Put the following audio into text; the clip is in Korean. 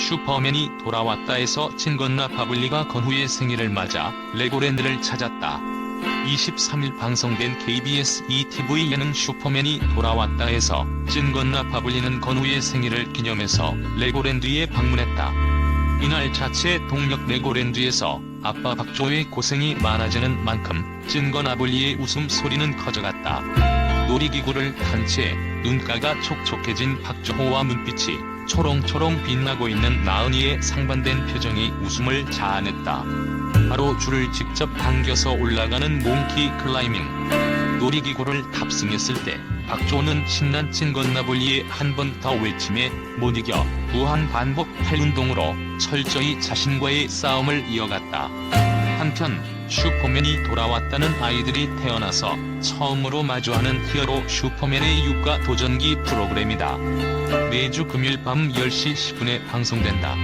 슈퍼맨이 돌아왔다에서 진건나 바블리가 건후의 생일을 맞아 레고랜드를 찾았다. 23일 방송된 KBS ETV 예능 슈퍼맨이 돌아왔다에서 찐건나 바블리는 건후의 생일을 기념해서 레고랜드에 방문했다. 이날 자체 동력 레고랜드에서 아빠 박조의 고생이 많아지는 만큼 찐건 아블리의 웃음소리는 커져갔다. 놀이기구를 탄 채 눈가가 촉촉해진 박주호와 눈빛이 초롱초롱 빛나고 있는 나은이의 상반된 표정이 웃음을 자아냈다. 바로 줄을 직접 당겨서 올라가는 몽키 클라이밍. 놀이기구를 탑승했을 때 박조는 신난 찐건나블리에 한 번 더 외침에 못 이겨 무한 반복 팔운동으로 철저히 자신과의 싸움을 이어갔다. 한편 슈퍼맨이 돌아왔다는 아이들이 태어나서 처음으로 마주하는 히어로 슈퍼맨의 육가 도전기 프로그램이다. 매주 금요일 밤 10시 10분에 방송된다.